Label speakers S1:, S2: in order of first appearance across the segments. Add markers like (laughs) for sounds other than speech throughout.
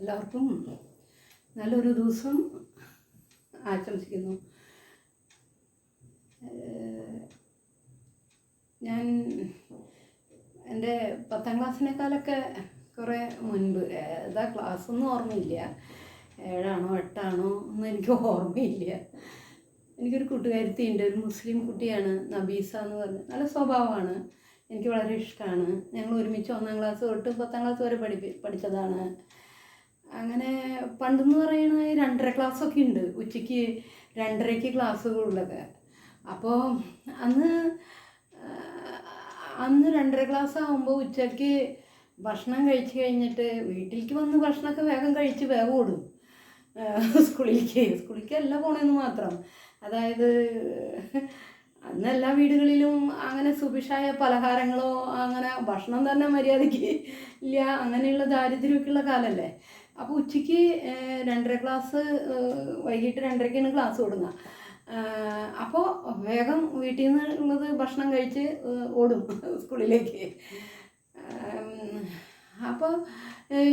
S1: എല്ലാവർക്കും നല്ലൊരു ദിവസം ആശംസിക്കുന്നു. ഞാൻ എന്റെ പത്താം ക്ലാസ്സിനേക്കാളൊക്കെ കുറേ മുൻപ് ഏതാ ക്ലാസ്സൊന്നും ഓർമ്മയില്ല. ഏഴാണോ എട്ടാണോ ഒന്നും എനിക്ക് ഓർമ്മയില്ല. എനിക്കൊരു കൂട്ടുകാരത്തി ഉണ്ട് ഒരു മുസ്ലിം കുട്ടിയാണ് നബീസ എന്ന് പറഞ്ഞ്. നല്ല സ്വഭാവമാണ് എനിക്ക് വളരെ ഇഷ്ടമാണ് ഞങ്ങൾ ഒരുമിച്ച് ഒന്നാം ക്ലാസ് തൊട്ട് പത്താം ക്ലാസ് വരെ പഠിപ്പി പഠിച്ചതാണ്. അങ്ങനെ പണ്ടെന്ന് പറയുന്ന രണ്ടര ക്ലാസ്സൊക്കെ ഉണ്ട്. ഉച്ചയ്ക്ക് രണ്ടരയ്ക്ക് ക്ലാസ്സുകളുള്ളത് അപ്പോൾ അന്ന് അന്ന് രണ്ടര ക്ലാസ് ആകുമ്പോൾ ഉച്ചയ്ക്ക് ഭക്ഷണം കഴിച്ച് കഴിഞ്ഞിട്ട് വീട്ടിലേക്ക് വന്ന് ഭക്ഷണമൊക്കെ വേഗം കഴിച്ച് വേഗം ഓടും. സ്കൂളിലേക്ക്. സ്കൂളിലേക്ക് അല്ല പോണെന്ന് മാത്രം. അതായത് അന്ന് എല്ലാ വീടുകളിലും അങ്ങനെ സുഭിക്ഷായ പലഹാരങ്ങളോ അങ്ങനെ ഭക്ഷണം തന്നെ മര്യാദയ്ക്ക് ഇല്ല. അങ്ങനെയുള്ള ദാരിദ്ര്യമൊക്കെയുള്ള കാലമല്ലേ അപ്പോൾ ഉച്ചയ്ക്ക് രണ്ടര ക്ലാസ് വൈകിട്ട് രണ്ടരയ്ക്കാണ് ക്ലാസ് തുടങ്ങുക അപ്പോൾ വേഗം വീട്ടിൽ നിന്ന് ഉള്ളത് ഭക്ഷണം കഴിച്ച് ഓടും (laughs) സ്കൂളിലേക്ക്. അപ്പോൾ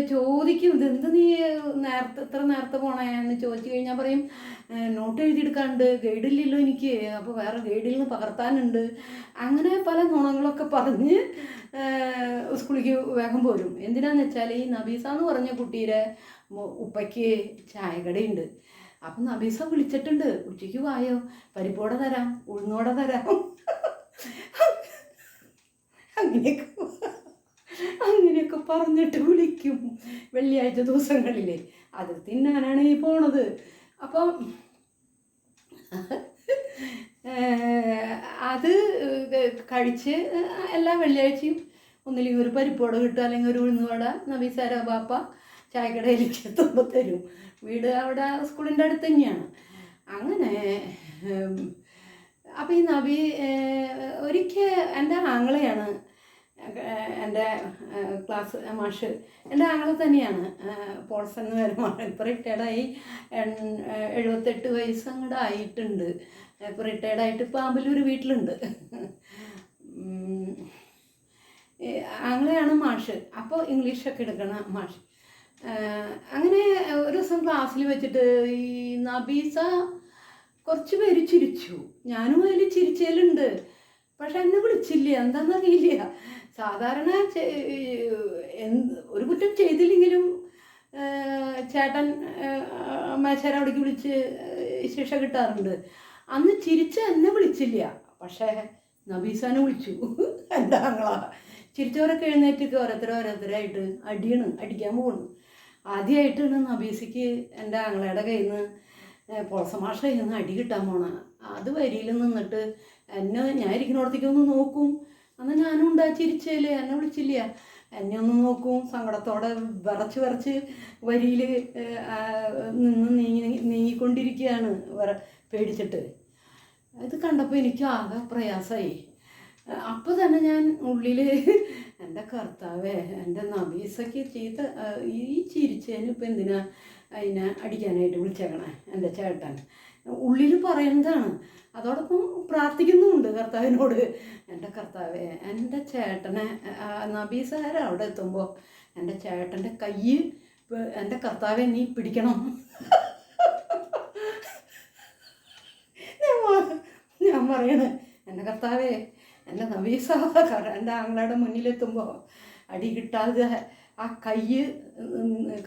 S1: ചോദിക്കും ഇതെന്ത് നീ നേരത്തെ ഇത്ര നേരത്തെ പോണേ എന്ന് ചോദിച്ചു കഴിഞ്ഞാൽ പറയും നോട്ട് എഴുതിയെടുക്കാണ്ട് ഗൈഡില്ലല്ലോ എനിക്ക് അപ്പോൾ വേറെ ഗൈഡിൽ നിന്ന് പകർത്താനുണ്ട്. അങ്ങനെ പല ഗുണങ്ങളൊക്കെ പറഞ്ഞ് സ്കൂളിലേക്ക് വേഗം പോരും. എന്തിനാന്ന് വെച്ചാൽ ഈ നബീസ എന്ന് പറഞ്ഞ കുട്ടിയുടെ ഉപ്പയ്ക്ക് ചായക്കടയുണ്ട് അപ്പം നബീസ വിളിച്ചിട്ടുണ്ട് ഉച്ചയ്ക്ക് വായോ? പരിപ്പോടെ തരാം ഉഴുന്നോടെ തരാം. അങ്ങനെയൊക്കെ പറഞ്ഞിട്ട് വിളിക്കും വെള്ളിയാഴ്ച ദിവസങ്ങളിൽ അത് തിന്നാനാണ് ഈ പോണത്. അപ്പം അത് കഴിച്ച് എല്ലാ വെള്ളിയാഴ്ചയും ഒന്നില്ലെങ്കിൽ ഒരു പരിപ്പോട കിട്ടുക അല്ലെങ്കിൽ ഒരു ഉഴുന്നുവട നബീസാര ബാപ്പ ചായക്കടയിലേക്ക് എത്തുമ്പോൾ തരും. വീട് അവിടെ സ്കൂളിന്റെ അടുത്ത് തന്നെയാണ്. അങ്ങനെ അപ്പം ഈ നബി ഒരിക്കൽ എന്റെ ആങ്ങളെയാണ് എന്റെ ക്ലാസ് മാഷ് എന്റെ ആളെ തന്നെയാണ്. പോൾസൺ എന്ന് വരുമ്പോൾ ഇപ്പോൾ റിട്ടയർഡായി എഴുപത്തെട്ട് വയസ്സ് അങ്ങോട്ട് ആയിട്ടുണ്ട്. ഇപ്പോൾ റിട്ടയർഡായിട്ട് ഇപ്പോൾ ആമ്പലൂർ വീട്ടിലുണ്ട്. അങ്ങനെയാണ് മാഷ്. അപ്പോൾ ഇംഗ്ലീഷൊക്കെ എടുക്കണ മാഷ്. അങ്ങനെ ഒരു ദിവസം ക്ലാസ്സിൽ വെച്ചിട്ട് ഈ നബീസ കുറച്ച് പേര് ചിരിച്ചു. ഞാനും അതിൽ ചിരിച്ചേലുണ്ട്. പക്ഷെ എന്നെ വിളിച്ചില്ല. എന്താണെന്നറിയില്ല സാധാരണ ഒരു കുറ്റം ചെയ്തില്ലെങ്കിലും ചേട്ടൻ മേശേര അവിടേക്ക് വിളിച്ച് ശിക്ഷ കിട്ടാറുണ്ട്. അന്ന് ചിരിച്ച എന്നെ വിളിച്ചില്ല. പക്ഷേ നബീസാനെ വിളിച്ചു. (laughs) എന്റെ ആങ്ങള. ചിരിച്ചവരൊക്കെ എഴുന്നേറ്റൊക്കെ ഓരോരുത്തരെ ഓരോരുത്തരായിട്ട് അടിയാണ് അടിക്കാൻ പോകണം ആദ്യമായിട്ടാണ് നബീസയ്ക്ക് എന്റെ ആങ്ങളയുടെ കയ്യിൽ നിന്ന് പൊളസമാഷ കയ്യിൽ നിന്ന് അടി കിട്ടാൻ പോണ. അത് വരിയിൽ നിന്നിട്ട് എന്നെ ഞാൻ ഇരിക്കുന്നിടത്തേക്കൊന്ന് നോക്കും. അന്ന് ഞാനും ഉണ്ടാ ചിരിച്ചേൽ എന്നെ വിളിച്ചില്ല? എന്നെ ഒന്ന് നോക്കും സങ്കടത്തോടെ വിറച്ച് വിറച്ച് വരിയിൽ നിന്ന് നീങ്ങി നീങ്ങിക്കൊണ്ടിരിക്കുകയാണ് പേടിച്ചിട്ട്. ഇത് കണ്ടപ്പോൾ എനിക്ക് ആകെ പ്രയാസമായി അപ്പോൾ തന്നെ ഞാൻ ഉള്ളിൽ എന്റെ കർത്താവേ എന്റെ നബീസൊക്കെ ചീത്ത ഈ ചിരിച്ചതിന് ഇപ്പം എന്തിനാ അതിനെ അടിക്കാനായിട്ട് വിളിച്ചേക്കണേ എന്റെ ചേട്ടൻ? ഉള്ളിൽ പറയുന്നതാണ് അതോടൊപ്പം പ്രാർത്ഥിക്കുന്നുമുണ്ട് കർത്താവിനോട്. എന്റെ കർത്താവേ എന്റെ ചേട്ടനെ നബീസാര അവിടെ എത്തുമ്പോൾ എന്റെ ചേട്ടന്റെ കൈ എന്റെ കർത്താവെ നീ പിടിക്കണം. ഞാൻ പറയണേ എന്റെ കർത്താവേ എന്റെ നബീസ എന്റെ ആങ്ങളയുടെ മുന്നിലെത്തുമ്പോൾ അടി കിട്ടാതെ ആ കൈ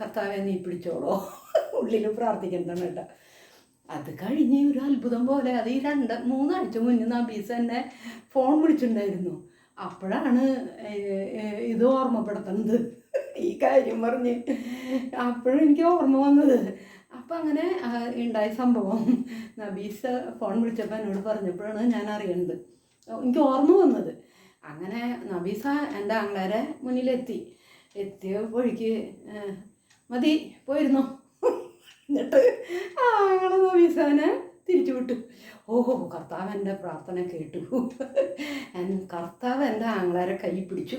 S1: കർത്താവെ നീ പിടിച്ചോളോ. ഉള്ളിൽ പ്രാർത്ഥിക്കണ്ടാണ് കേട്ടോ. അത് കഴിഞ്ഞ് ഒരു അത്ഭുതം പോലെ അത് ഈ രണ്ട് മൂന്നാഴ്ച മുന്നേ നബീസ് എന്നെ ഫോൺ വിളിച്ചിട്ടുണ്ടായിരുന്നു. അപ്പോഴാണ് ഇത് ഓർമ്മപ്പെടുത്തുന്നത്. ഈ കാര്യം പറഞ്ഞ്. അപ്പോഴും എനിക്ക് ഓർമ്മ വന്നത്. അപ്പം അങ്ങനെ ഉണ്ടായ സംഭവം. നബീസ് ഫോൺ വിളിച്ചപ്പോൾ എന്നോട് പറഞ്ഞപ്പോഴാണ് ഞാൻ അറിയുന്നത് എനിക്ക് ഓർമ്മ വന്നത്. അങ്ങനെ നബീസ എന്റെ ആങ്ങളേരെ മുന്നിലെത്തി. എത്തിയപ്പോഴേക്ക് മതി പോയിരുന്നോ? എന്നിട്ട് ആങ്ങളെ നബീസാനെ തിരിച്ചു വിട്ടു. ഓഹോ കർത്താവ് എന്റെ പ്രാർത്ഥന കേട്ടു. കർത്താവ് എന്റെ ആങ്ങളാരെ കൈ പിടിച്ചു.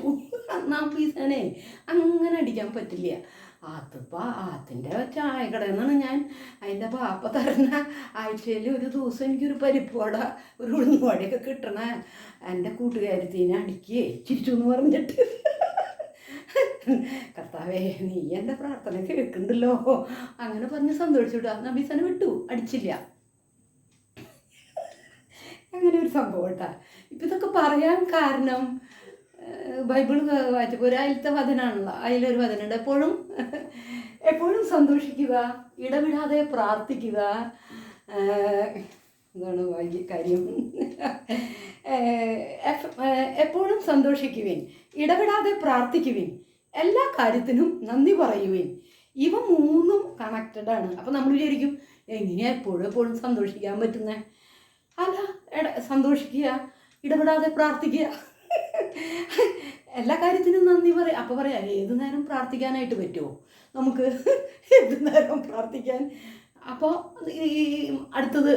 S1: നബീസാനെ അങ്ങനെ അടിക്കാൻ പറ്റില്ല. അതിപ്പോൾ അതിന്റെ കടന്നാണ് ഞാൻ അതിന്റെ പാപ്പ തരുന്ന ആഴ്ചയിൽ ഒരു ദിവസം എനിക്കൊരു പരിപ്പുവട ഒരു ഉഴുന്നുവടയൊക്കെ കിട്ടണ എന്റെ കൂട്ടുകാരത്തിനെ അടിക്കുകയെ ചിരിച്ചു എന്ന് പറഞ്ഞിട്ട്. കർത്താവേ നീ എന്റെ പ്രാർത്ഥന കേൾക്കുന്നുണ്ടല്ലോ അങ്ങനെ പറഞ്ഞ് സന്തോഷിച്ചു വിട്ടു നബീസനെ വിട്ടു. അടിച്ചില്ല. അങ്ങനെ ഒരു സംഭവം കേട്ടാ ഇപ്പം ഇതൊക്കെ പറയാൻ കാരണം ബൈബിൾ വായിച്ചപ്പോൾ ഒരു അതിലത്തെ വചനാണല്ലോ. അതിലൊരു വചനുണ്ട്. എപ്പോഴും എപ്പോഴും സന്തോഷിക്കുക ഇടവിടാതെ പ്രാർത്ഥിക്കുക. എന്താണ് വൈകി കാര്യം. എപ്പോഴും സന്തോഷിക്കുവിൻ. ഇടപെടാതെ പ്രാർത്ഥിക്കുവിൻ. എല്ലാ കാര്യത്തിനും നന്ദി പറയുകയും ഇവ മൂന്നും കണക്റ്റഡ് ആണ്. അപ്പം നമ്മൾ വിചാരിക്കും എങ്ങനെയാ എപ്പോഴും എപ്പോഴും സന്തോഷിക്കാൻ പറ്റുന്നേ? അല്ല സന്തോഷിക്കുക ഇടപെടാതെ പ്രാർത്ഥിക്കുക. എല്ലാ കാര്യത്തിനും നന്ദി പറയാം. അപ്പോൾ പറയാം ഏത് നേരം പ്രാർത്ഥിക്കാനായിട്ട് പറ്റുമോ നമുക്ക് ഏത് നേരം പ്രാർത്ഥിക്കാൻ? അപ്പോൾ ഈ അടുത്തത്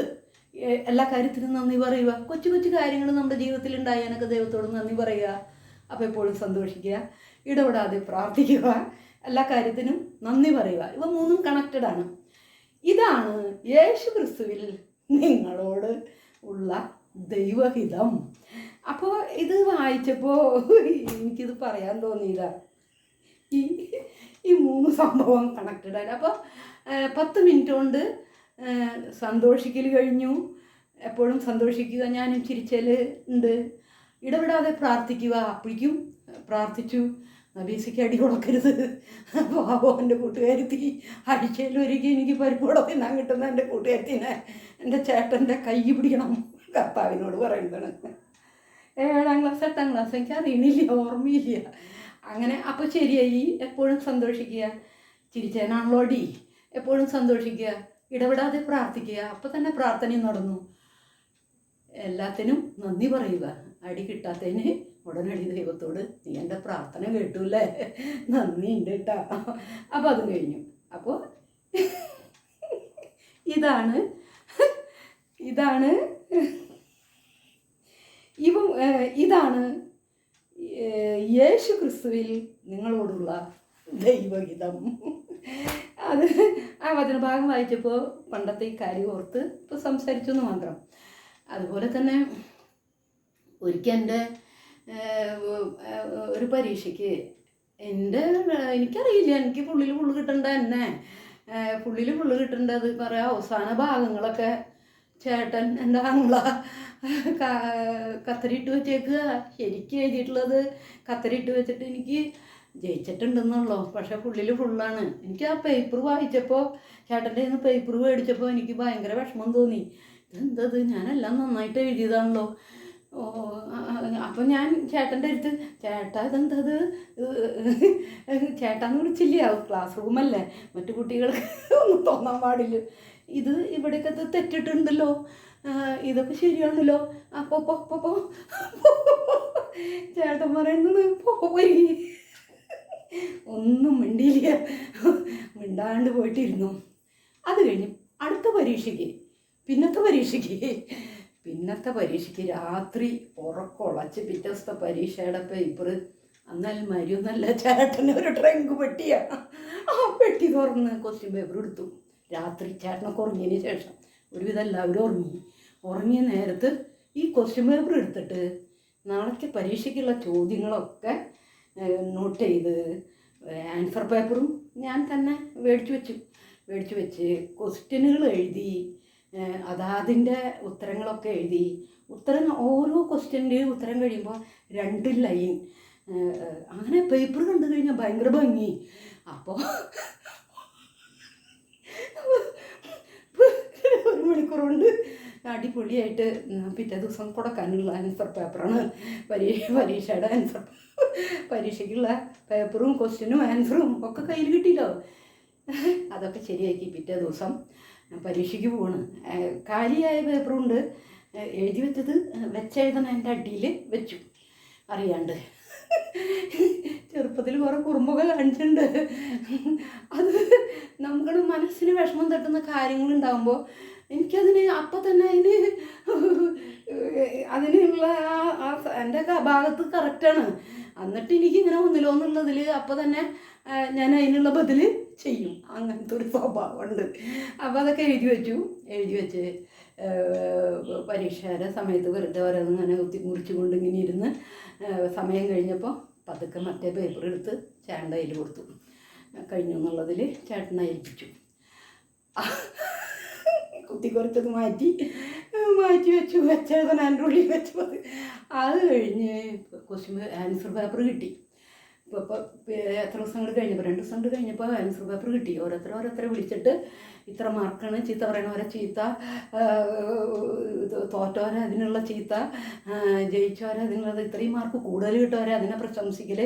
S1: എല്ലാ കാര്യത്തിനും നന്ദി പറയുക. കൊച്ചു കൊച്ചു കാര്യങ്ങൾ നമ്മുടെ ജീവിതത്തിൽ ഉണ്ടായാനൊക്കെ ദൈവത്തോട് നന്ദി പറയുക. അപ്പോൾ എപ്പോഴും സന്തോഷിക്കുക. ഇടപെടാതെ പ്രാർത്ഥിക്കുക എല്ലാ കാര്യത്തിനും നന്ദി പറയുക. ഇവ മൂന്നും കണക്റ്റഡ് ആണ്. ഇതാണ് യേശു ക്രിസ്തുവിൽ നിങ്ങളോട് ഉള്ള ദൈവഹിതം. അപ്പോൾ ഇത് വായിച്ചപ്പോൾ എനിക്കിത് പറയാൻ തോന്നിയില്ല. ഈ ഈ മൂന്ന് സംഭവം കണക്റ്റഡ് ആണ്. അപ്പോൾ പത്ത് മിനിറ്റ് കൊണ്ട് സന്തോഷിക്കൽ കഴിഞ്ഞു. എപ്പോഴും സന്തോഷിക്കുക ഞാനും ചിരിച്ചൽ ഉണ്ട്. ഇടപെടാതെ പ്രാർത്ഥിക്കുക. അപ്പോഴേക്കും പ്രാർത്ഥിച്ചു. നബീസയ്ക്ക് അടി കൊടുക്കരുത്. അപ്പോൾ എന്റെ കൂട്ടുകാരത്തി ആഴ്ചയിൽ ഒരിക്കൽ എനിക്ക് പരിപാടി തിന്നാൻ കിട്ടുന്ന എന്റെ കൂട്ടുകാരത്തിനെ എന്റെ ചേട്ടന്റെ കൈ പിടിക്കണം. കർത്താവിനോട് പറയുന്നതാണ്. ഏഴാം ക്ലാസ് എട്ടാം ക്ലാസ് എനിക്ക് അറിയണില്ല ഓർമ്മയില്ല. അങ്ങനെ അപ്പോൾ ശരിയായി. എപ്പോഴും സന്തോഷിക്കുക. ചിരിച്ചേനാണല്ലോ അടി. എപ്പോഴും സന്തോഷിക്കുക. ഇടപെടാതെ പ്രാർത്ഥിക്കുക. അപ്പോൾ തന്നെ പ്രാർത്ഥനയും നടന്നു. എല്ലാത്തിനും നന്ദി പറയുക. അടി കിട്ടാത്തതിന് ഉടനടി ദൈവത്തോട് നീ എന്റെ പ്രാർത്ഥന കേട്ടൂല്ലേ? നന്ദി ഉണ്ട് കേട്ടോ. അപ്പോൾ അതും കഴിഞ്ഞു. അപ്പോൾ ഇതാണ് ഇതാണ് ഇവ ഇതാണ് യേശു ക്രിസ്തുവിൽ നിങ്ങളോടുള്ള ദൈവഹിതം. അത് ആ വചനഭാഗം വായിച്ചപ്പോൾ പണ്ടത്തെ ഈ കാര്യം ഓർത്ത് ഇപ്പോൾ സംസാരിച്ചു എന്ന് മാത്രം. അതുപോലെ തന്നെ ഒരിക്കൽ എന്റെ ഒരു പരീക്ഷയ്ക്ക്. എന്റെ എനിക്കറിയില്ല. എനിക്ക് പുള്ളിൽ പുള്ളു കിട്ടണ്ട എന്നെ. പുള്ളിൽ പുള്ളു കിട്ടേണ്ടത് പറയാം അവസാന ഭാഗങ്ങളൊക്കെ ചേട്ടൻ എന്റെ ആങ്ങള വെച്ചേക്കുക. ശരിക്കും എഴുതിയിട്ടുള്ളത് കത്തരിട്ട് വെച്ചിട്ട് എനിക്ക് ജയിച്ചിട്ടുണ്ടെന്നുള്ളൂ. പക്ഷെ പുള്ളിൽ ഫുള്ളാണ് എനിക്ക് ആ പേപ്പർ വായിച്ചപ്പോൾ ചേട്ടന്റെ നിന്ന് പേപ്പർ മേടിച്ചപ്പോൾ എനിക്ക് ഭയങ്കര വിഷമം തോന്നി. ഇതെന്തത് ഞാനെല്ലാം നന്നായിട്ട് എഴുതിയതാണല്ലോ. അപ്പം ഞാൻ ചേട്ടന്റെ അടുത്ത് ചേട്ടാ ഇതെന്തത് ചേട്ടാന്ന് വിളിച്ചില്ല? ക്ലാസ് റൂമല്ലേ മറ്റു കുട്ടികൾക്ക് ഒന്നും തോന്നാൻ പാടില്ല. ഇത് ഇവിടെയൊക്കെ തെറ്റിട്ടുണ്ടല്ലോ. ഇതൊക്കെ ശരിയാണല്ലോ. അപ്പോൾ പോ പോ, പോ ചേട്ടൻ പറയുന്നത് പോയി. ഒന്നും മിണ്ടിയില്ല. മിണ്ടാണ്ട് പോയിട്ടിരുന്നു. അത് കഴിഞ്ഞ് അടുത്ത പരീക്ഷയ്ക്ക് പിന്നത്തെ പരീക്ഷയ്ക്ക് പിന്നത്തെ പരീക്ഷയ്ക്ക് രാത്രി ഉറക്കൊളച്ച് പിറ്റേ ദിവസത്തെ പരീക്ഷയുടെ പേപ്പർ എന്നാൽ മരുന്നല്ല ചേട്ടന് ഒരു ട്രങ്ക് പെട്ടിയാ. ആ പെട്ടി തുറന്ന് ക്വസ്റ്റ്യൻ പേപ്പർ എടുത്തു. രാത്രി ചേട്ടനൊക്കെ ഉറങ്ങിയതിന് ശേഷം ഒരുവിധം എല്ലാവരും ഉറങ്ങി. ഉറങ്ങിയ നേരത്ത് ഈ ക്വസ്റ്റ്യൻ പേപ്പർ എടുത്തിട്ട് നാളത്തെ പരീക്ഷയ്ക്കുള്ള ചോദ്യങ്ങളൊക്കെ നോട്ട് ചെയ്ത് ആൻസർ പേപ്പറും ഞാൻ തന്നെ മേടിച്ചു വെച്ചു. മേടിച്ചു വെച്ച് ക്വസ്റ്റ്യനുകൾ എഴുതി അതാതിന്റെ ഉത്തരങ്ങളൊക്കെ എഴുതി. ഉത്തരം ഓരോ ക്വസ്റ്റ്യന്റെയും ഉത്തരം കഴിയുമ്പോൾ രണ്ട് ലൈൻ. അങ്ങനെ പേപ്പർ കണ്ടു കഴിഞ്ഞാൽ ഭയങ്കര ഭംഗി. അപ്പോൾ ഒരു മണിക്കൂർ കൊണ്ട് അടിപൊളിയായിട്ട് പിറ്റേ ദിവസം കൊടുക്കാനുള്ള ആൻസർ പേപ്പറാണ് പരീക്ഷ പരീക്ഷയുടെ ആൻസർ പരീക്ഷയ്ക്കുള്ള പേപ്പറും ക്വസ്റ്റ്യനും ആൻസറും ഒക്കെ കയ്യിൽ കിട്ടിയില്ലോ. അതൊക്കെ ശരിയാക്കി പിറ്റേ ദിവസം. പരീക്ഷയ്ക്ക് പോകണം കാലിയായ പേപ്പറുണ്ട്. എഴുതി വെച്ചത് വെച്ചെഴുതണ എന്റെ അടിയിൽ വെച്ചു. അറിയാണ്ട്. ചെറുപ്പത്തിൽ കുറേ കുറുമ്പൊക്കെ കാണിച്ചിട്ടുണ്ട്. അത് നമ്മുടെ മനസ്സിന് വിഷമം തട്ടുന്ന കാര്യങ്ങളുണ്ടാകുമ്പോൾ എനിക്കതിന് അപ്പം തന്നെ അതിന് അതിനുള്ള ആ എന്റെ ഭാഗത്ത് കറക്റ്റാണ്. എന്നിട്ട് എനിക്ക് ഇങ്ങനെ ഒന്നിലോ എന്നുള്ളതിൽ അപ്പം തന്നെ ഞാൻ അതിനുള്ള ബദൽ ചെയ്യും. അങ്ങനത്തെ ഒരു സ്വഭാവമുണ്ട്. അപ്പോൾ അതൊക്കെ എഴുതി വെച്ചു. എഴുതി വെച്ച് പരീക്ഷയുടെ സമയത്ത് വെറുതെ ഓരോന്ന് ഇങ്ങനെ കുത്തി മുറിച്ചുകൊണ്ട് ഇങ്ങനെ ഇരുന്ന് സമയം കഴിഞ്ഞപ്പോൾ പതുക്കെ മറ്റേ പേപ്പർ എടുത്ത് ചേട്ടന്റെ കയ്യിൽ കൊടുത്തു. കഴിഞ്ഞു എന്നുള്ളതിൽ ചേട്ടനെ ഏൽപ്പിച്ചു കുത്തി കുറച്ചത് മാറ്റി മാറ്റി വെച്ചു. വെച്ചത് എന്റെ ഉള്ളിൽ വെച്ചു അത് കഴിഞ്ഞ് ക്വസ്റ്റ്യൻ ആൻസർ പേപ്പർ കിട്ടി. ഇപ്പോൾ ഇപ്പോൾ എത്ര ദിവസം കൂടി കഴിഞ്ഞപ്പോൾ രണ്ട് ദിവസം കൂടി കഴിഞ്ഞപ്പോൾ ആൻസർ പേപ്പർ കിട്ടി. ഓരോരുത്തർ ഓരോരുത്തരെ വിളിച്ചിട്ട് ഇത്ര മാർക്കാണ് ചീത്ത പറയണവരെ ചീത്ത തോറ്റവരെ അതിനുള്ള ചീത്ത ജയിച്ചവരെ അതിനുള്ളത് ഇത്രയും മാർക്ക് കൂടുതൽ കിട്ടവരെ അതിനെ പ്രശംസിക്കൽ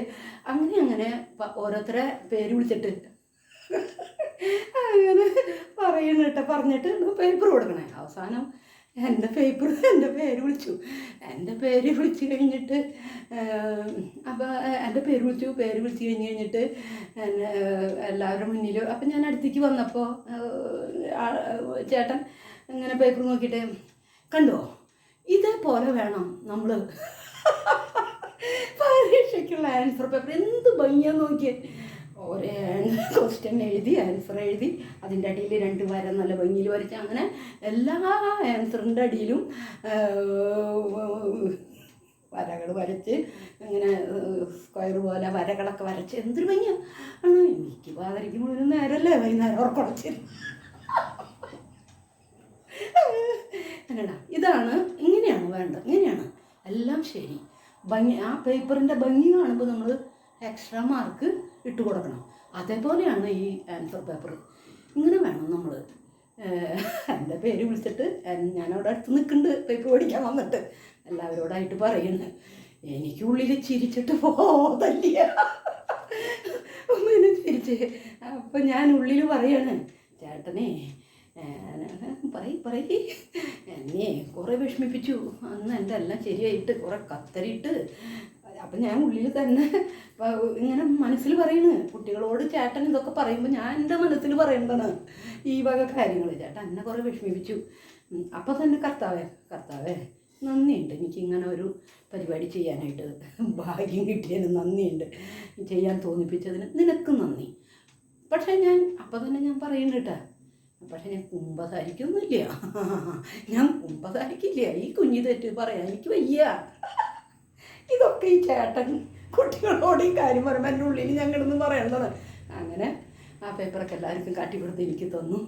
S1: അങ്ങനെ അങ്ങനെ ഓരോരുത്തരെ പേര് വിളിച്ചിട്ട് (laughs) അങ്ങനെ പറയണ കേട്ടോ. പറഞ്ഞിട്ട് പേപ്പർ കൊടുക്കണേ. അവസാനം എന്റെ പേപ്പർ എന്റെ പേര് വിളിച്ചു. എന്റെ പേര് വിളിച്ചു കഴിഞ്ഞിട്ട് അപ്പോൾ എന്റെ പേര് വിളിച്ചു പേര് വിളിച്ചു കഴിഞ്ഞ് കഴിഞ്ഞിട്ട് എല്ലാവരുടെ മുന്നിൽ അപ്പം ഞാൻ അടുത്തേക്ക് വന്നപ്പോൾ ചേട്ടൻ ഇങ്ങനെ പേപ്പർ നോക്കിയിട്ട് കണ്ടോ? ഇതേപോലെ വേണം നമ്മൾ (laughs) പരീക്ഷയ്ക്കുള്ള ആൻസർ പേപ്പർ. എന്ത് ഭംഗിയാന്ന് നോക്കിയേ? ക്വസ്റ്റ്യൻ എഴുതി ആൻസർ എഴുതി അതിന്റെ അടിയിൽ രണ്ട് വര നല്ല ഭംഗിയിൽ വരച്ച് അങ്ങനെ എല്ലാ ആൻസറിന്റെ അടിയിലും വരകൾ വരച്ച് ഇങ്ങനെ സ്ക്വയർ പോലെ വരകളൊക്കെ വരച്ച് എന്തൊരു ഭംഗിയാണ് ആണ് എനിക്ക് പാതിരിക്ക് മുഴുവൻ നേരമല്ലേ വൈകുന്നേരം ഉറക്കുറച്ച് എന്നടാ ഇതാണ് ഇങ്ങനെയാണ് വേണ്ടത് ഇങ്ങനെയാണ്. എല്ലാം ശരി. ഭംഗി ആ പേപ്പറിന്റെ ഭംഗി കാണുമ്പോൾ നമ്മൾ എക്സ്ട്രാ മാർക്ക് ഇട്ട് കൊടുക്കണം. അതേപോലെയാണ് ഈ ആൻസർ പേപ്പർ ഇങ്ങനെ വേണം നമ്മൾ എന്റെ പേര് വിളിച്ചിട്ട് ഞാനവിടെ അടുത്ത് നിൽക്കുന്നുണ്ട് പേപ്പർ പഠിക്കാൻ വന്നിട്ട്. എല്ലാവരോടായിട്ട് പറയുന്നത് എനിക്കുള്ളിൽ ചിരിച്ചിട്ട് പോതല്ല ഒന്നിനെ ചിരിച്ച്. അപ്പം ഞാൻ ഉള്ളിൽ പറയാണ് ചേട്ടനെ പറയ് പറയ്. എന്നെ കുറേ വിഷമിപ്പിച്ചു. അന്ന് എന്റെ എല്ലാം ശരിയായിട്ട് കുറേ കത്തരിയിട്ട് അപ്പം ഞാൻ ഉള്ളിൽ തന്നെ ഇങ്ങനെ മനസ്സിൽ പറയണ്. കുട്ടികളോട് ചേട്ടൻ ഇതൊക്കെ പറയുമ്പോൾ ഞാൻ എന്റെ മനസ്സിൽ പറയേണ്ടതാണ് ഈ വക കാര്യങ്ങൾ ചേട്ടൻ എന്നെ കുറേ വിഷമിപ്പിച്ചു. അപ്പം തന്നെ കർത്താവേ കർത്താവേ നന്ദിയുണ്ട്. എനിക്ക് ഇങ്ങനെ ഒരു പരിപാടി ചെയ്യാനായിട്ട് ഭാഗ്യം കിട്ടിയതിന് നന്ദിയുണ്ട്. ചെയ്യാൻ തോന്നിപ്പിച്ചതിന് നിനക്ക് നന്ദി. പക്ഷേ ഞാൻ അപ്പം തന്നെ ഞാൻ പറയുന്നുണ്ട് പക്ഷെ ഞാൻ കുമ്പസാരിക്കൊന്നുമില്ല. ഞാൻ കുമ്പസാരിക്കില്ല. ഈ കുഞ്ഞു തെറ്റ് പറയാൻ എനിക്ക് വയ്യ. ഇതൊക്കെ ഈ ചേട്ടൻ കുട്ടികളോട് ഈ കാര്യം പറയുമ്പോൾ എന്റെ ഉള്ളിൽ ഞങ്ങളൊന്ന് പറയണ്ടത്. അങ്ങനെ ആ പേപ്പറൊക്കെ എല്ലാവർക്കും കാട്ടി കാട്ടിക്കൊടുത്ത് എനിക്ക് തന്നു.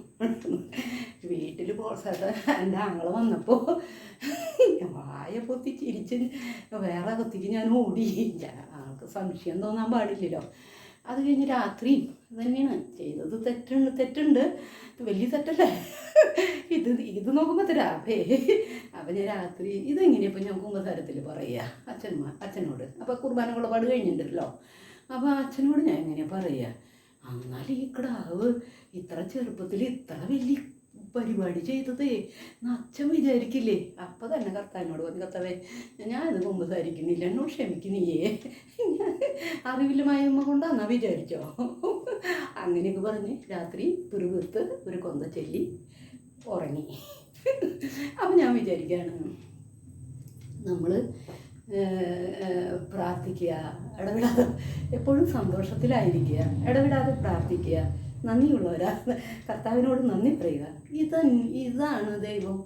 S1: വീട്ടിൽ പ്രോത്സാഹ എന്റെ ആങ്ങൾ വന്നപ്പോൾ വായ പൊത്തി ചിരിച്ച് വേറെ കൊത്തിക്ക് ഞാൻ ഓടി. ആൾക്ക് സംശയം തോന്നാൻ പാടില്ലല്ലോ. അത് കഴിഞ്ഞ് രാത്രിയും ഇത് തന്നെയാണ് ചെയ്തത്. തെറ്റുണ്ട് തെറ്റുണ്ട്. വലിയ തെറ്റല്ലേ. ഇത് ഇത് നോക്കുമ്പോൾ തരാപ്പേ അപ്പം ഞാൻ രാത്രി ഇതെങ്ങനെയപ്പോൾ ഞാൻ കുമ്പസാരത്തിൽ പറയുക അച്ഛന്മാർ അച്ഛനോട്. അപ്പോൾ കുർബാന കുളപാട് കഴിഞ്ഞിട്ടുണ്ടല്ലോ. അപ്പോൾ അച്ഛനോട് ഞാൻ എങ്ങനെയാണ് പറയുക എന്നാൽ ഈ കിടാവ് ഇത്ര ചെറുപ്പത്തിൽ ഇത്ര വലിയ പരിപാടി ചെയ്തത്. അച്ഛൻ വിചാരിക്കില്ലേ? അപ്പം തന്നെ കർത്താവിനോട് പറഞ്ഞു കർത്താവേ ഞാനത് മുമ്പ് ധരിക്കുന്നില്ല. എന്നോ ക്ഷമിക്കുന്നില്ലേ? അറിവില്ലമായ മയമ്മ കൊണ്ടാന്നാ വിചാരിച്ചോ. അങ്ങനെയൊക്കെ പറഞ്ഞ് രാത്രി പിറുപിറുത്ത് ഒരു കൊന്ത ചൊല്ലി ഉറങ്ങി. അപ്പം ഞാൻ വിചാരിക്കുകയാണ് നമ്മൾ പ്രാർത്ഥിക്കുക ഇടവിടാതെ എപ്പോഴും സന്തോഷത്തിലായിരിക്കുക ഇടവിടാതെ പ്രാർത്ഥിക്കുക നന്ദിയുള്ളവരാ. കർത്താവിനോട് നന്ദി പറയുക. ഇത് ഇതാണ് ദൈവം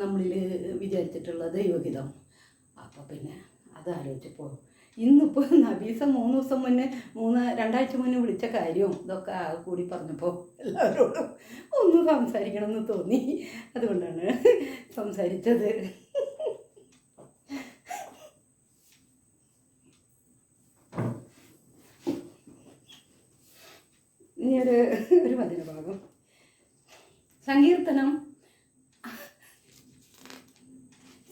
S1: നമ്മളിൽ വിചാരിച്ചിട്ടുള്ള ദൈവഹിതം. അപ്പോൾ പിന്നെ അതാലോചിച്ചപ്പോൾ ഇന്നിപ്പോൾ നബീസ മൂന്ന് ദിവസം മുന്നേ മൂന്ന് രണ്ടാഴ്ച മുന്നേ വിളിച്ച കാര്യവും ഇതൊക്കെ കൂടി പറഞ്ഞപ്പോൾ എല്ലാവരോടും ഒന്ന് സംസാരിക്കണമെന്ന് തോന്നി. അതുകൊണ്ടാണ് സംസാരിച്ചത്. ഇനി ഒരു ഒരു വചന ഭാഗം സങ്കീർത്തനം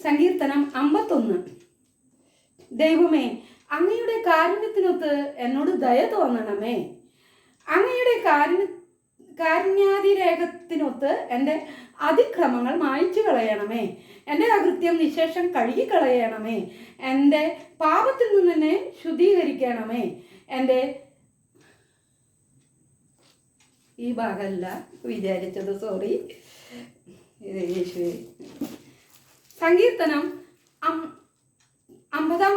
S1: സങ്കീർത്തനം അമ്പത്തൊന്ന്. ദൈവമേ അങ്ങയുടെ കാരുണ്യത്തിനൊത്ത് എന്നോട് ദയ തോന്നണമേ. അങ്ങയുടെ കാരുണ്യ കാരുണ്യാതിരേഖത്തിനൊത്ത് എന്റെ അതിക്രമങ്ങൾ മായ്ച്ചു കളയണമേ. എന്റെ അകൃത്യം നിശേഷം കഴുകിക്കളയണമേ എന്റെ പാപത്തിൽ നിന്ന് തന്നെ ശുദ്ധീകരിക്കണമേ. എന്റെ ഈ ഭാഗമല്ല. വിചാരിച്ചത് സോറി യേശുവേ. സങ്കീർത്തനം അമ്പതാം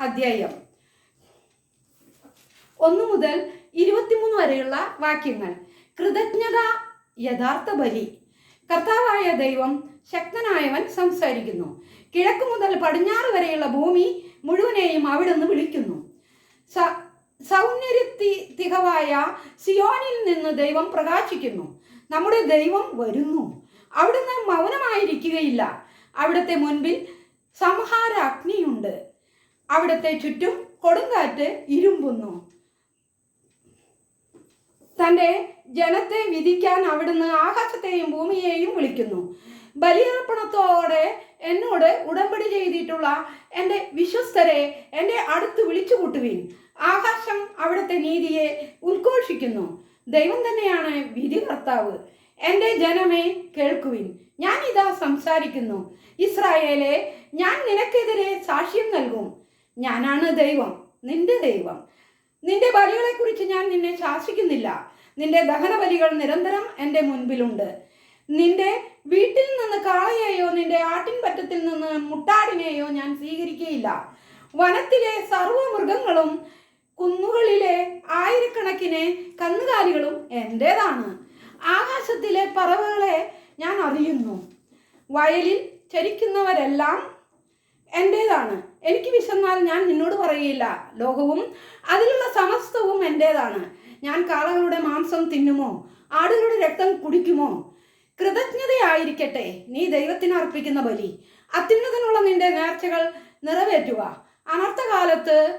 S1: അധ്യായം. ഒന്ന് മുതൽ ഇരുപത്തിമൂന്ന് വരെയുള്ള വാക്യങ്ങൾ. കൃതജ്ഞത യഥാർത്ഥ ബലി. കർത്താവായ ദൈവം ശക്തനായവൻ സംസാരിക്കുന്നു. കിഴക്ക് മുതൽ പടിഞ്ഞാറ് വരെയുള്ള ഭൂമി മുഴുവനെയും അവിടുന്ന് വിളിക്കുന്നു. സൗന്ദര്യത്തി തികവായ സിയോനിൽ നിന്ന് ദൈവം പ്രകാശിക്കുന്നു. നമ്മുടെ ദൈവം വരുന്നു. അവിടുന്ന് മൗനമായിരിക്കുകയില്ല. അവിടുത്തെ മുൻപിൽ സംഹാര അഗ്നിയുണ്ട് അവിടുത്തെ ചുറ്റും കൊടുങ്കാറ്റ് ഇരുമ്പുന്നു. തന്റെ ജനത്തെ വിധിക്കാൻ അവിടുന്ന് ആകാശത്തെയും ഭൂമിയെയും വിളിക്കുന്നു. ബലിയർപ്പണത്തോടെ എന്നോട് ഉടമ്പടി ചെയ്തിട്ടുള്ള എന്റെ വിശ്വസ്തരെ എന്റെ അടുത്ത് വിളിച്ചു കൂട്ടുവിൻ ആകാശം അവിടുത്തെ നീതിയെ ഉദ്ഘോഷിക്കുന്നു. ദൈവം തന്നെയാണ് വിധി കർത്താവ് എന്റെ ജനമേ കേൾക്കുവിൻ. ഞാൻ ഇതാ സംസാരിക്കുന്നു. ഇസ്രായേലെ ഞാൻ നിനക്കെതിരെ സാക്ഷ്യം നൽകും. ഞാനാണ് ദൈവം നിന്റെ ദൈവം. നിന്റെ ബലികളെക്കുറിച്ച് ഞാൻ നിന്നെ ശാസിക്കുന്നില്ല. നിന്റെ ദഹന ബലികൾ നിരന്തരം എന്റെ മുൻപിലുണ്ട്. നിന്റെ വീട്ടിൽ നിന്ന് കാളയെയോ നിന്റെ ആട്ടിൻപറ്റത്തിൽ നിന്ന് മുട്ടാടിനെയോ ഞാൻ സ്വീകരിക്കുകയില്ല വനത്തിലെ സർവ മൃഗങ്ങളും കുന്നുകളിലെ ആയിരക്കണക്കിന് കന്നുകാലികളും എന്റേതാണ് ആകാശത്തിലെ പറവുകളെ ഞാൻ അറിയുന്നു. വയലിൽ ചരിക്കുന്നവരെല്ലാം എന്റേതാണ് എനിക്ക് വിശന്നാൽ ഞാൻ നിന്നോട് പറയുകയില്ല ലോകവും അതിലുള്ള സമസ്തവും എന്റേതാണ് ഞാൻ കാളകളുടെ മാംസം തിന്നുമോ? ആടുകളുടെ രക്തം കുടിക്കുമോ? കൃതജ്ഞതയായിരിക്കട്ടെ. നീ ദൈവത്തിന് അർപ്പിക്കുന്ന ബലി. അത്യുന്നതനുള്ള നിന്റെ നേർച്ചകൾ നിറവേറ്റുക. അനർത്ഥകാലത്ത്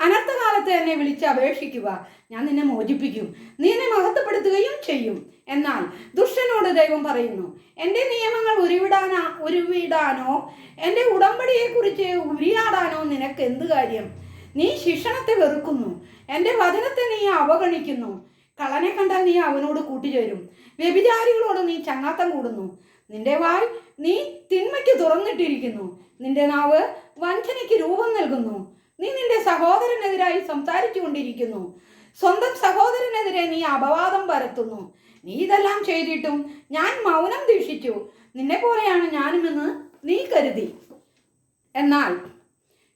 S1: അനർത്ഥകാലത്ത് എന്നെ വിളിച്ച് അപേക്ഷിക്കുക. ഞാൻ നിന്നെ മോചിപ്പിക്കും. നീ എന്നെ മഹത്വപ്പെടുത്തുകയും ചെയ്യും. എന്നാൽ ദുഷ്ടനോട് ദൈവം പറയുന്നു എന്റെ നിയമങ്ങൾ ഉരുവിടാനാ ഉരുവിടാനോ എന്റെ ഉടമ്പടിയെക്കുറിച്ച് ഉരിയാടാനോ നിനക്ക് എന്ത് കാര്യം? നീ ശിക്ഷണത്തെ വെറുക്കുന്നു. എന്റെ വചനത്തെ നീ അവഗണിക്കുന്നു. കള്ളനെ കണ്ടാൽ നീ അവനോട് കൂട്ടിച്ചേരും. വ്യഭിചാരികളോട് നീ ചങ്ങാത്തം കൂടുന്നു. നിന്റെ വായ് നീ തിന്മയ്ക്ക് തുറന്നിട്ടിരിക്കുന്നു. നിന്റെ നാവ് വഞ്ചനയ്ക്ക് രൂപം നൽകുന്നു. നീ നിന്റെ സഹോദരനെതിരായി സംസാരിച്ചു കൊണ്ടിരിക്കുന്നു സ്വന്തം സഹോദരനെതിരെ നീ അപവാദം പരത്തുന്നു. നീ ഇതെല്ലാം ചെയ്തിട്ടും ഞാൻ മൗനം ദീക്ഷിച്ചു. നിന്നെ പോലെയാണ് ഞാനുമെന്ന് നീ കരുതി. എന്നാൽ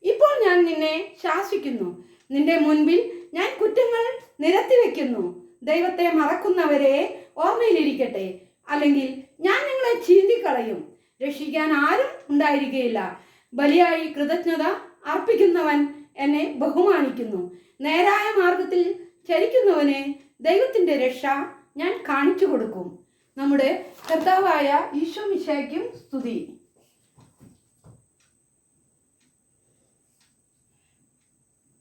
S1: ഇപ്പോൾ ഞാൻ നിന്നെ ശാസിക്കുന്നു. നിന്റെ മുൻപിൽ ഞാൻ കുറ്റങ്ങൾ നിരത്തി വെക്കുന്നു ദൈവത്തെ മറക്കുന്നവരെ ഓർമ്മയിലിരിക്കട്ടെ. അല്ലെങ്കിൽ ഞാൻ നിങ്ങളെ ചീന്തിക്കളയും. രക്ഷിക്കാൻ ആരും ഉണ്ടായിരിക്കുകയില്ല ബലിയായി കൃതജ്ഞത അർപ്പിക്കുന്നവൻ എന്നെ ബഹുമാനിക്കുന്നു. നേരായ മാർഗത്തിൽ ചരിക്കുന്നവനെ ദൈവത്തിന്റെ രക്ഷ ഞാൻ കാണിച്ചു കൊടുക്കും. നമ്മുടെ കർത്താവായ ഈശോ മിശയ്ക്കും സ്തുതി.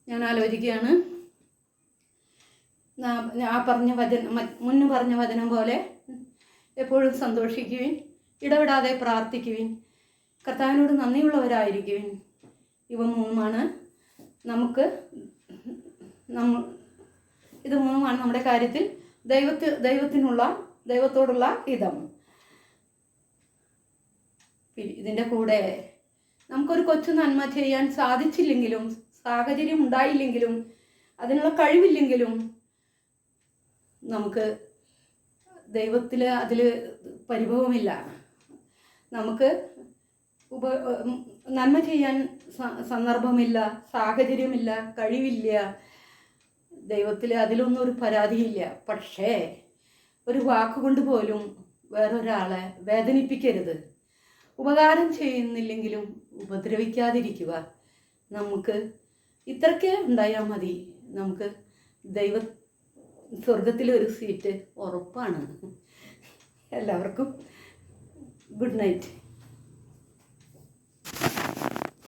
S1: ഞാൻ ആലോചിക്കുകയാണ്. ആ പറഞ്ഞ വചനം മുന്നു പറഞ്ഞ വചനം പോലെ എപ്പോഴും സന്തോഷിക്കുവിൻ ഇടപെടാതെ പ്രാർത്ഥിക്കുവിൻ. കർത്താവിനോട് നന്ദിയുള്ളവരായിരിക്കുവിൻ. ഇവ മൂന്നുമാണ് നമുക്ക് നമ്മ ഇത് മൂന്നുമാണ് നമ്മുടെ കാര്യത്തിൽ ദൈവത്തി ദൈവത്തിനുള്ള ദൈവത്തോടുള്ള പി- ഇതിന്റെ കൂടെ നമുക്കൊരു കൊച്ചു നന്മ ചെയ്യാൻ സാധിച്ചില്ലെങ്കിലും സാഹചര്യം ഉണ്ടായില്ലെങ്കിലും അതിനുള്ള കഴിവില്ലെങ്കിലും നമുക്ക് ദൈവത്തിൽ അതിൽ പരിഭവമില്ല. നമുക്ക് ഉപ നന്മ ചെയ്യാൻ സന്ദർഭമില്ല സാഹചര്യമില്ല കഴിവില്ല. ദൈവത്തിൽ അതിലൊന്നും ഒരു പരാതിയില്ല. പക്ഷേ ഒരു വാക്കുകൊണ്ട് പോലും വേറൊരാളെ വേദനിപ്പിക്കരുത്. ഉപകാരം ചെയ്യുന്നില്ലെങ്കിലും ഉപദ്രവിക്കാതിരിക്കുക. നമുക്ക് ഇത്രയ്ക്ക് ഉണ്ടായാൽ മതി. നമുക്ക് ദൈവ സ്വർഗത്തിൽ ഒരു സീറ്റ് ഉറപ്പാണ്. എല്ലാവർക്കും ഗുഡ് നൈറ്റ്.